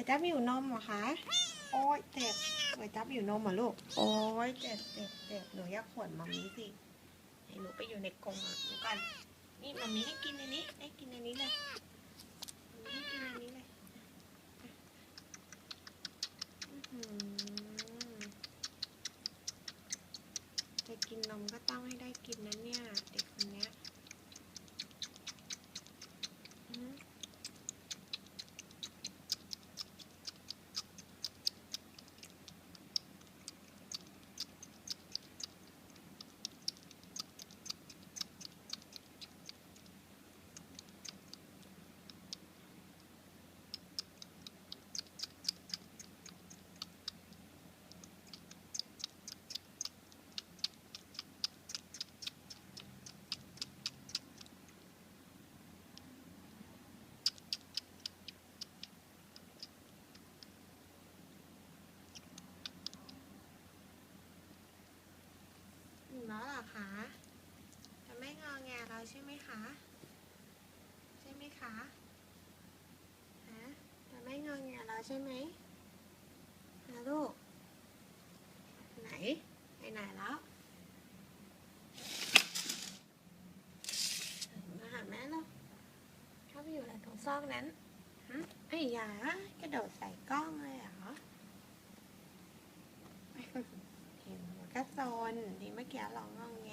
ยจั๊บหิวนมเหรอคะ โอ้ยเจ็บก๋วยจั๊บหิวนมเหรอลูก โอ้ยเจ็บเจ็บเจ็บหนูอยากขวนมัมมี่สิให้หนูไปอยู่ในกรงหนูกัน นี่มัมมี่ให้กินอันนี้ ให้กินอันนี้เลยมัมมี่ให้กินอันนี้เลยอื้อหือจะกินนมก็ต้องให้ได้กินนะเนี่ย เด็กคนเนี้ยอืม อิ่มแล้วเหรอคะ จะไม่งอแงแล้วใช่ไหม คะ ใช่ไหมคะฮะจะไม่งอแงแล้วใช่ไหมฮะลูก ไหนไปไหนแล้วมาหาแม่แล้วเข้าไปอยู่อะไรตรงซอกนั้นฮะไอ้ยากระโดดใส่กล้องเลยเหรอเห็นหัวกระโซนดีเมื่อกี้ร้องงองแง